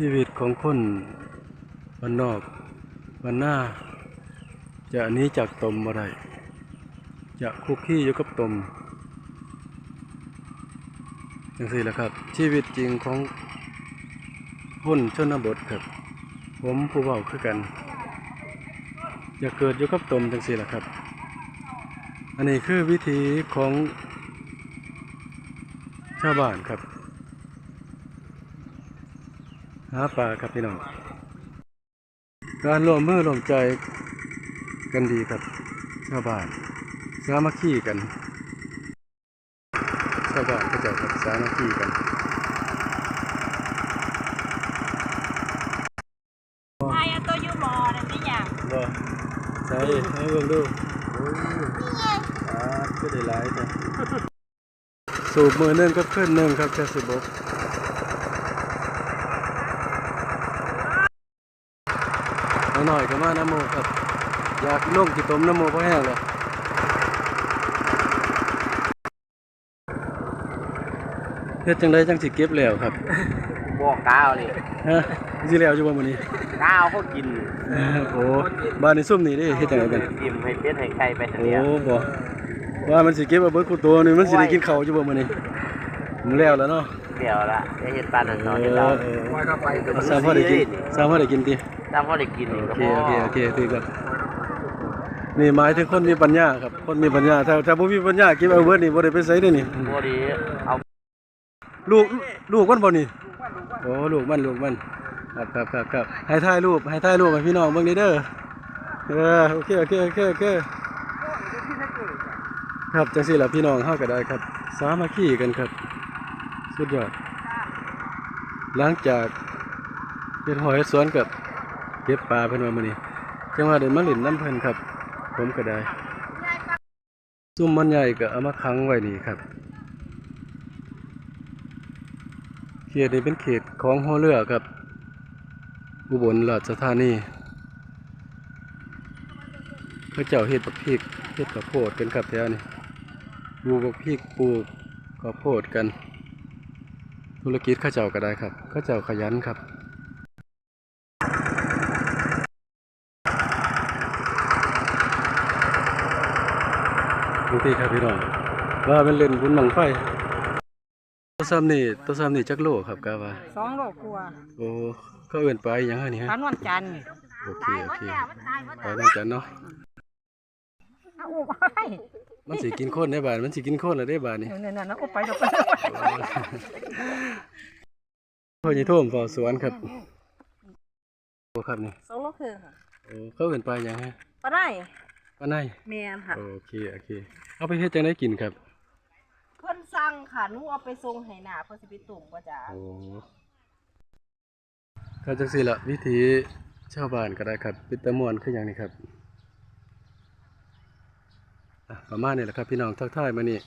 ชีวิตของคนบนนอกบนหน้า จะนี้จากตมอะไร จะคุกคีอยู่กับตมจังสี่แหละครับ ชีวิตจริงของคนชนบทครับ ผมผู้เบาคือกันอย่าเกิดอยู่กับตมจังสี่แหละครับ อันนี้คือวิธีของชาวบ้านครับ หาปลาครับพี่น้อง การร่วมมือร่วมใจกันดีครับชาวบ้าน สามัคคีกันชาวบ้านก็จะครับสามัคคีกันไอ้อะตัวยูมอนั่นนี่อย่างบ่ใช่ให้เบิ่งดูโอ้อ่าก็ได้หลายจ้ะสูบมือหนึงกับขึ้นหนึ่งครับจะสิบกเอา หน่อยก็มาน้ำโมครับ อยากลงกี่ต้มน้ำโมเพราะแห้งเลยเฮ็ดจังไดจังสิเก็บแล้วครับบอกกาวนี่ฮะสิแล้วอยู่บ่มื้อนี้กาวเขากินเออโอ้บ้านในซุ่มนี่เด้เฮ็ดจังไดกันกิมให้เป็ดให้ไก่ไปโอ้เสียบ่ว่ามันสิเก็บเอาเบิดกูตัวนี่มันสิได้กินข้าวอยู่บ่มื้อนี้มันแล้วแล้วเนาะ เดี๋ยวละจะเห็ดปลาหนังเอน้อยอเห็ดเราเออเอาสามพ่อได้กินสามพ่อได้กินติตามเขาได้กินโอเคโอเคโอเคถือกันนี่หมายถึงคนมีปัญญาครับ คนมีปัญญา ถ้าถ้าบ่มีปัญญาเก็บเอาเบิดนี่บ่ได้ไปไสเด้อนี่พอดีเอาลูกลูกมันบ่นี่โอ้ลูกมันลูกมันครับครับครับครับให้ถ่ายรูปให้ถ่ายรูปให้พี่น้องเบิ่งนี่เด้อเออโอเคโอเคโอเคโอเคครับจังสี่ละพี่น้องเข้าก็ได้ครับ สามัคคีกันครับ สุดยอด หลังจากเฮ็ดหอยสวนกับเก็บปลาเพิ่นว่ามื้อนี้จังว่าได้มาเล่นน้ำเพิ่นครับ ผมก็ได้ซุ่มมันใหญ่ก็เอามาขังไว้นี่ครับ เขตนี้เป็นเขตของหัวเรือครับ อุบลราชธานีพระเจ้าเฮ็ดบักพริกเฮ็ดข้าวโพดกันครับแถวนี้ปลูกบักพริกปลูกข้าวโพดกัน ธุรกิจเข้าเจ้าก็ได้ครับเข้าเจ้าขยันครับบางทีครับพี่น้องว่าเป็นเล่นบุญบังไฟตัวซ้ำนี่ตัวซ้ำนี่จักโลครับกาว่าสองโลกลัวโอ้เขาเอื่นไปหยังไงนี่ฮะขันวันจันทร์โอเคโอเคไปนั่นกันเนาะเอาอุ้มไป มันสิกินโคนได้บาดมันสิกินโคนแล้วได้บาดนี่เนี่ยเนี่ยนะอุ้มไปเดี๋ยวไปพ่อใหญ่โท่มเฝ้าสวนครับโอ้ครับนี่สองโลครึ่งค่ะโอ้เขาเอื่นไปหยังฮะปลาได้ปานในแมนค่ะโอเคโอเค เอาไปเฮ็ดจังไดกินครับ เพิ่นสั่งค่ะหนูเอาไปส่งให้หน้าเพิ่นสิไปตุ่มก็จ้าโอ้ก็จังซี่ละวิธีชาวบ้านก็ได้ครับเป็นตะมวนคือหยังนี่ครับอะ ประมาณนี้แหละครับพี่น้องทักทายมานี่